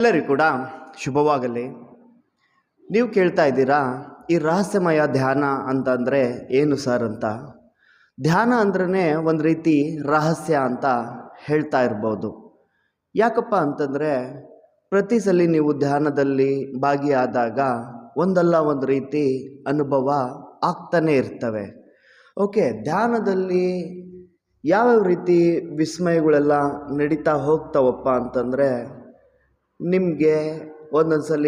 ಎಲ್ಲರಿಗೂ ಕೂಡ ಶುಭವಾಗಲಿ. ನೀವು ಕೇಳ್ತಾ ಇದ್ದೀರಾ, ಈ ರಹಸ್ಯಮಯ ಧ್ಯಾನ ಅಂತಂದರೆ ಏನು ಸರ್ ಅಂತ? ಧ್ಯಾನ ಅಂದ್ರೇ ಒಂದು ರೀತಿ ರಹಸ್ಯ ಅಂತ ಹೇಳ್ತಾ ಇರ್ಬೋದು. ಯಾಕಪ್ಪ ಅಂತಂದರೆ ಪ್ರತಿ ಸಲ ನೀವು ಧ್ಯಾನದಲ್ಲಿ ಭಾಗಿಯಾದಾಗ ಒಂದಲ್ಲ ಒಂದು ರೀತಿ ಅನುಭವ ಆಗ್ತಾನೇ ಇರ್ತವೆ. ಓಕೆ, ಧ್ಯಾನದಲ್ಲಿ ಯಾವ್ಯಾವ ರೀತಿ ವಿಸ್ಮಯಗಳೆಲ್ಲ ನಡೀತಾ ಹೋಗ್ತಾವಪ್ಪ ಅಂತಂದರೆ ನಿಮಗೆ ಒಂದೊಂದು ಸಲ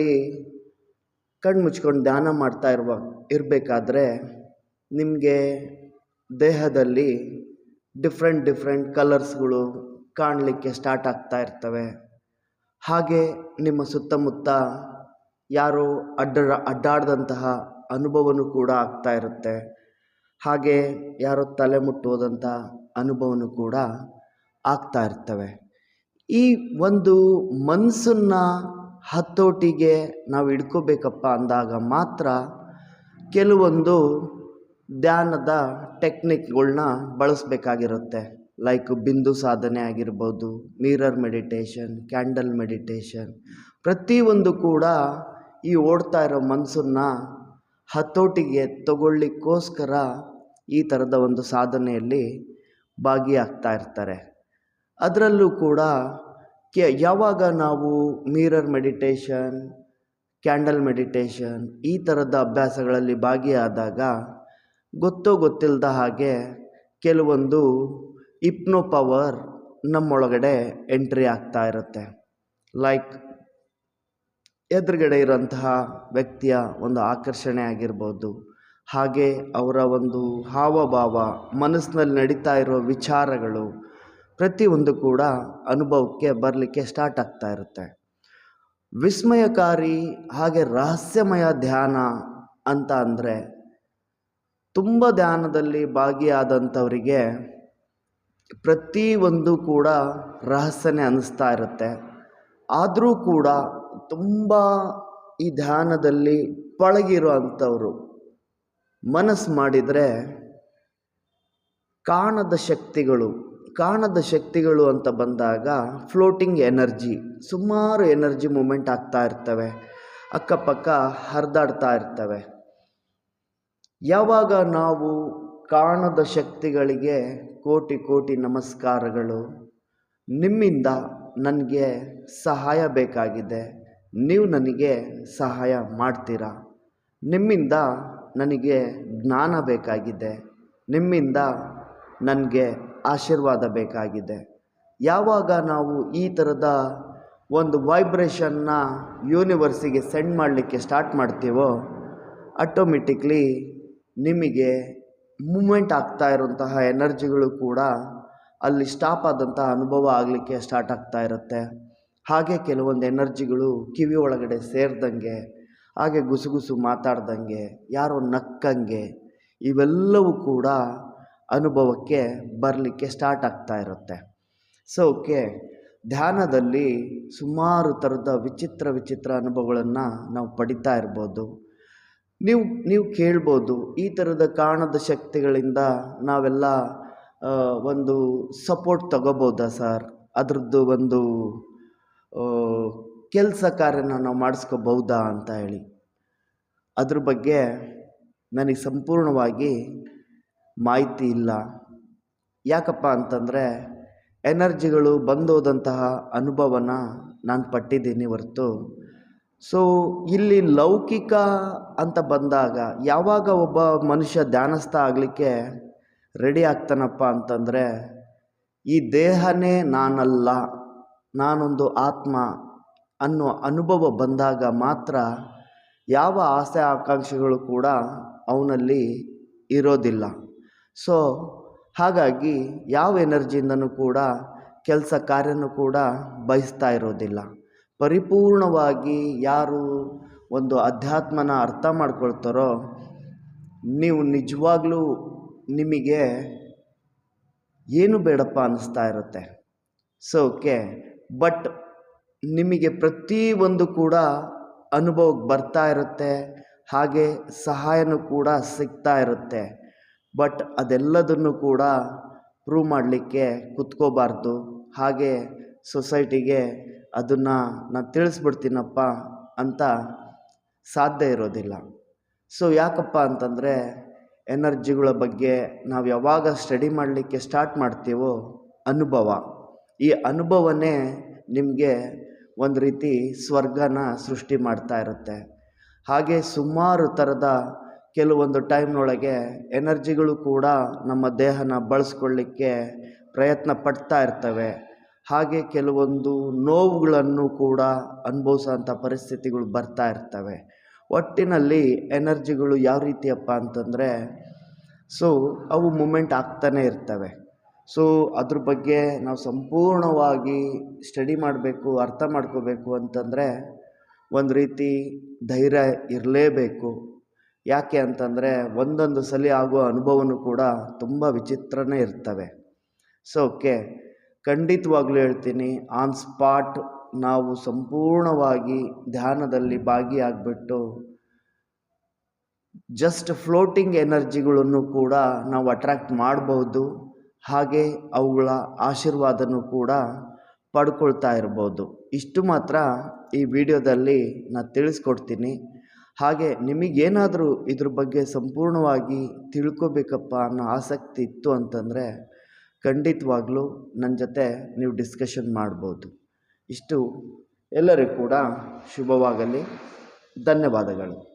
ಕಣ್ಣು ಮುಚ್ಕೊಂಡು ಧ್ಯಾನ ಮಾಡ್ತಾ ಇರುವ, ಇರಬೇಕಾದ್ರೆ ನಿಮಗೆ ದೇಹದಲ್ಲಿ ಡಿಫ್ರೆಂಟ್ ಡಿಫ್ರೆಂಟ್ ಕಲರ್ಸ್ಗಳು ಕಾಣಲಿಕ್ಕೆ ಸ್ಟಾರ್ಟ್ ಆಗ್ತಾ ಇರ್ತವೆ. ಹಾಗೆ ನಿಮ್ಮ ಸುತ್ತಮುತ್ತ ಯಾರೋ ಅಡ್ಡ ಅಡ್ಡಾಡ್ದಂತಹ ಅನುಭವನೂ ಕೂಡ ಆಗ್ತಾ ಇರುತ್ತೆ. ಹಾಗೆ ಯಾರೋ ತಲೆ ಮುಟ್ಟೋದಂಥ ಅನುಭವನೂ ಕೂಡ ಆಗ್ತಾ ಇರ್ತವೆ. ಈ ಒಂದು ಮನಸ್ಸನ್ನು ಹತೋಟಿಗೆ ನಾವು ಇಟ್ಕೋಬೇಕಪ್ಪ ಅಂದಾಗ ಮಾತ್ರ ಕೆಲವೊಂದು ಧ್ಯಾನದ ಟೆಕ್ನಿಕ್ಗಳನ್ನ ಬಳಸಬೇಕಾಗಿರುತ್ತೆ. ಲೈಕ್ ಬಿಂದು ಸಾಧನೆ ಆಗಿರ್ಬೋದು, ಮಿರರ್ ಮೆಡಿಟೇಷನ್, ಕ್ಯಾಂಡಲ್ ಮೆಡಿಟೇಷನ್. ಪ್ರತಿಯೊಂದು ಕೂಡ ಈ ಓಡ್ತಾ ಇರೋ ಮನಸ್ಸನ್ನು ಹತೋಟಿಗೆ ತಗೊಳ್ಳಿಕ್ಕೋಸ್ಕರ ಈ ಥರದ ಒಂದು ಸಾಧನೆಯಲ್ಲಿ ಭಾಗಿಯಾಗ್ತಾ ಇರ್ತಾರೆ. ಅದರಲ್ಲೂ ಕೂಡ ಕೆ, ಯಾವಾಗ ನಾವು ಮಿರರ್ ಮೆಡಿಟೇಷನ್, ಕ್ಯಾಂಡಲ್ ಮೆಡಿಟೇಷನ್ ಈ ಥರದ ಅಭ್ಯಾಸಗಳಲ್ಲಿ ಭಾಗಿಯಾದಾಗ ಗೊತ್ತೋ ಗೊತ್ತಿಲ್ಲದ ಹಾಗೆ ಕೆಲವೊಂದು ಇಪ್ನೋ ಪವರ್ ನಮ್ಮೊಳಗಡೆ ಎಂಟ್ರಿ ಆಗ್ತಾ ಇರುತ್ತೆ. ಲೈಕ್ ಎದುರುಗಡೆ ಇರೋಂತಹ ವ್ಯಕ್ತಿಯ ಒಂದು ಆಕರ್ಷಣೆ ಆಗಿರ್ಬೋದು, ಹಾಗೆ ಅವರ ಒಂದು ಹಾವಭಾವ, ಮನಸ್ಸಿನಲ್ಲಿ ನಡೀತಾ ಇರೋ ವಿಚಾರಗಳು ಪ್ರತಿಯೊಂದು ಕೂಡ ಅನುಭವಕ್ಕೆ ಬರಲಿಕ್ಕೆ ಸ್ಟಾರ್ಟ್ ಆಗ್ತಾ ಇರುತ್ತೆ. ವಿಸ್ಮಯಕಾರಿ ಹಾಗೆ ರಹಸ್ಯಮಯ ಧ್ಯಾನ ಅಂತ ಅಂದರೆ ತುಂಬ ಧ್ಯಾನದಲ್ಲಿ ಭಾಗಿಯಾದಂಥವರಿಗೆ ಪ್ರತಿಯೊಂದು ಕೂಡ ರಹಸ್ಯನೇ ಅನ್ನಿಸ್ತಾ ಇರುತ್ತೆ. ಆದರೂ ಕೂಡ ತುಂಬ ಈ ಧ್ಯಾನದಲ್ಲಿ ಪಳಗಿರೋ ಅಂಥವರು ಮನಸ್ಸು ಮಾಡಿದರೆ ಕಾಣದ ಶಕ್ತಿಗಳು ಕಾಣದ ಶಕ್ತಿಗಳು ಅಂತ ಬಂದಾಗ ಫ್ಲೋಟಿಂಗ್ ಎನರ್ಜಿ ಸುಮಾರು ಎನರ್ಜಿ ಮೂಮೆಂಟ್ ಆಗ್ತಾ ಇರ್ತವೆ. ಅಕ್ಕಪಕ್ಕ ಹರಿದಾಡ್ತಾ ಇರ್ತವೆ. ಯಾವಾಗ ನಾವು ಕಾಣದ ಶಕ್ತಿಗಳಿಗೆ ಕೋಟಿ ಕೋಟಿ ನಮಸ್ಕಾರಗಳು, ನಿಮ್ಮಿಂದ ನನಗೆ ಸಹಾಯ ಬೇಕಾಗಿದೆ. ನೀವು ನನಗೆ ಸಹಾಯ ಮಾಡ್ತೀರಾ? ನಿಮ್ಮಿಂದ ನನಗೆ ಜ್ಞಾನ ಬೇಕಾಗಿದೆ. ನಿಮ್ಮಿಂದ ನನಗೆ ಆಶೀರ್ವಾದ ಬೇಕಾಗಿದೆ. ಯಾವಾಗ ನಾವು ಈ ಥರದ ಒಂದು ವೈಬ್ರೇಷನ್ನ ಯೂನಿವರ್ಸಿಗೆ ಸೆಂಡ್ ಮಾಡಲಿಕ್ಕೆ ಸ್ಟಾರ್ಟ್ ಮಾಡ್ತೀವೋ ಆಟೋಮೆಟಿಕ್ಲಿ ನಿಮಗೆ ಮೂಮೆಂಟ್ ಆಗ್ತಾ ಇರುವಂತಹ ಎನರ್ಜಿಗಳು ಕೂಡ ಅಲ್ಲಿ ಸ್ಟಾಪ್ ಆದಂತಹ ಅನುಭವ ಆಗಲಿಕ್ಕೆ ಸ್ಟಾರ್ಟ್ ಆಗ್ತಾ ಇರುತ್ತೆ. ಹಾಗೆ ಕೆಲವೊಂದು ಎನರ್ಜಿಗಳು ಕಿವಿ ಒಳಗಡೆ ಸೇರಿದಂಗೆ, ಹಾಗೆ ಗುಸುಗುಸು ಮಾತಾಡ್ದಂಗೆ, ಯಾರೋ ನಕ್ಕಂಗೆ, ಇವೆಲ್ಲವೂ ಕೂಡ ಅನುಭವಕ್ಕೆ ಬರಲಿಕ್ಕೆ ಸ್ಟಾರ್ಟ್ ಆಗ್ತಾ ಇರುತ್ತೆ. ಸೊ ಓಕೆ ಧ್ಯಾನದಲ್ಲಿ ಸುಮಾರು ಥರದ ವಿಚಿತ್ರ ವಿಚಿತ್ರ ಅನುಭವಗಳನ್ನು ನಾವು ಪಡಿತಾ ಇರ್ಬೋದು. ನೀವು ನೀವು ಕೇಳ್ಬೋದು, ಈ ಥರದ ಕಾಣದ ಶಕ್ತಿಗಳಿಂದ ನಾವೆಲ್ಲ ಒಂದು ಸಪೋರ್ಟ್ ತಗೋಬೋದಾ ಸರ್? ಅದರದ್ದು ಒಂದು ಕೆಲಸ ಕಾರ್ಯನ ನಾವು ಮಾಡಿಸ್ಕೋಬಹುದಾ ಅಂತ ಹೇಳಿ. ಅದ್ರ ಬಗ್ಗೆ ನನಗೆ ಸಂಪೂರ್ಣವಾಗಿ ಮಾಹಿತಿ ಇಲ್ಲ. ಯಾಕಪ್ಪ ಅಂತಂದರೆ ಎನರ್ಜಿಗಳು ಬಂದೋದಂತಹ ಅನುಭವನ ನಾನು ಪಟ್ಟಿದ್ದೀನಿ ಹೊರ್ತು. ಸೊ ಇಲ್ಲಿ ಲೌಕಿಕ ಅಂತ ಬಂದಾಗ ಯಾವಾಗ ಒಬ್ಬ ಮನುಷ್ಯ ಧ್ಯಾನಸ್ಥ ಆಗಲಿಕ್ಕೆ ರೆಡಿ ಆಗ್ತಾನಪ್ಪ ಅಂತಂದರೆ, ಈ ದೇಹನೇ ನಾನಲ್ಲ, ನಾನೊಂದು ಆತ್ಮ ಅನ್ನೋ ಅನುಭವ ಬಂದಾಗ ಮಾತ್ರ ಯಾವ ಆಸೆ, ಆಕಾಂಕ್ಷೆಗಳು ಕೂಡ ಅವನಲ್ಲಿ ಇರೋದಿಲ್ಲ. ಸೊ ಹಾಗಾಗಿ ಯಾವ ಎನರ್ಜಿಯಿಂದನೂ ಕೂಡ ಕೆಲಸ ಕಾರ್ಯನೂ ಕೂಡ ಬಯಸ್ತಾ ಇರೋದಿಲ್ಲ. ಪರಿಪೂರ್ಣವಾಗಿ ಯಾರು ಒಂದು ಅಧ್ಯಾತ್ಮನ ಅರ್ಥ ಮಾಡ್ಕೊಳ್ತಾರೋ, ನೀವು ನಿಜವಾಗ್ಲೂ ನಿಮಗೆ ಏನು ಬೇಡಪ್ಪ ಅನ್ನಿಸ್ತಾ ಇರುತ್ತೆ. ಸೊ ಓಕೆ ಬಟ್ ನಿಮಗೆ ಪ್ರತಿಯೊಂದು ಕೂಡ ಅನುಭವಕ್ಕೆ ಬರ್ತಾ ಇರುತ್ತೆ, ಹಾಗೆ ಸಹಾಯನೂ ಕೂಡ ಸಿಗ್ತಾ ಇರುತ್ತೆ. ಬಟ್ ಅದೆಲ್ಲದನ್ನು ಕೂಡ ಪ್ರೂವ್ ಮಾಡಲಿಕ್ಕೆ ಕುತ್ಕೋಬಾರ್ದು. ಹಾಗೆ ಸೊಸೈಟಿಗೆ ಅದನ್ನು ನಾನು ತಿಳಿಸ್ಬಿಡ್ತೀನಪ್ಪ ಅಂತ ಸಾಧ್ಯ ಇರೋದಿಲ್ಲ. ಸೊ ಯಾಕಪ್ಪ ಅಂತಂದರೆ ಎನರ್ಜಿಗಳ ಬಗ್ಗೆ ನಾವು ಯಾವಾಗ ಸ್ಟಡಿ ಮಾಡಲಿಕ್ಕೆ ಸ್ಟಾರ್ಟ್ ಮಾಡ್ತೀವೋ ಅನುಭವ. ಈ ಅನುಭವನೇ ನಿಮಗೆ ಒಂದು ರೀತಿ ಸ್ವರ್ಗನ ಸೃಷ್ಟಿ ಮಾಡ್ತಾ ಇರುತ್ತೆ. ಹಾಗೆ ಸುಮಾರು ಥರದ ಕೆಲವೊಂದು ಟೈಮ್ನೊಳಗೆ ಎನರ್ಜಿಗಳು ಕೂಡ ನಮ್ಮ ದೇಹನ ಬಳಸ್ಕೊಳ್ಳಿಕ್ಕೆ ಪ್ರಯತ್ನ ಪಡ್ತಾ ಇರ್ತವೆ. ಹಾಗೆ ಕೆಲವೊಂದು ನೋವುಗಳನ್ನು ಕೂಡ ಅನುಭವಿಸೋಂಥ ಪರಿಸ್ಥಿತಿಗಳು ಬರ್ತಾ ಇರ್ತವೆ. ಒಟ್ಟಿನಲ್ಲಿ ಎನರ್ಜಿಗಳು ಯಾವ ರೀತಿಯಪ್ಪ ಅಂತಂದರೆ, ಸೊ ಅವು ಮೂಮೆಂಟ್ ಆಗ್ತಾನೆ ಇರ್ತವೆ. ಸೊ ಅದ್ರ ಬಗ್ಗೆ ನಾವು ಸಂಪೂರ್ಣವಾಗಿ ಸ್ಟಡಿ ಮಾಡಬೇಕು, ಅರ್ಥ ಮಾಡ್ಕೋಬೇಕು ಅಂತಂದರೆ, ಒಂದು ರೀತಿ ಧೈರ್ಯ ಇರಲೇಬೇಕು. ಯಾಕೆ ಅಂತಂದರೆ ಒಂದೊಂದು ಸಲ ಆಗುವ ಅನುಭವನೂ ಕೂಡ ತುಂಬ ವಿಚಿತ್ರನೇ ಇರ್ತವೆ. ಸೊ ಓಕೆ ಖಂಡಿತವಾಗ್ಲೂ ಹೇಳ್ತೀನಿ ಆನ್ ಸ್ಪಾಟ್ ನಾವು ಸಂಪೂರ್ಣವಾಗಿ ಧ್ಯಾನದಲ್ಲಿ ಭಾಗಿಯಾಗ್ಬಿಟ್ಟು ಜಸ್ಟ್ ಫ್ಲೋಟಿಂಗ್ ಎನರ್ಜಿಗಳನ್ನು ಕೂಡ ನಾವು ಅಟ್ರ್ಯಾಕ್ಟ್ ಮಾಡಬಹುದು ಹಾಗೆ ಅವುಗಳ ಆಶೀರ್ವಾದನೂ ಕೂಡ ಪಡ್ಕೊಳ್ತಾ ಇರ್ಬೋದು. ಇಷ್ಟು ಮಾತ್ರ ಈ ವಿಡಿಯೋದಲ್ಲಿ ನಾನು ತಿಳಿಸ್ಕೊಡ್ತೀನಿ. ಹಾಗೆ ನಿಮಗೇನಾದರೂ ಇದ್ರ ಬಗ್ಗೆ ಸಂಪೂರ್ಣವಾಗಿ ತಿಳ್ಕೊಬೇಕಪ್ಪ ಅನ್ನೋ ಆಸಕ್ತಿ ಇತ್ತು ಅಂತಂದರೆ ಖಂಡಿತವಾಗ್ಲೂ ನನ್ನ ಜೊತೆ ನೀವು ಡಿಸ್ಕಷನ್ ಮಾಡ್ಬೋದು. ಇಷ್ಟು. ಎಲ್ಲರಿಗೂ ಕೂಡ ಶುಭವಾಗಲಿ. ಧನ್ಯವಾದಗಳು.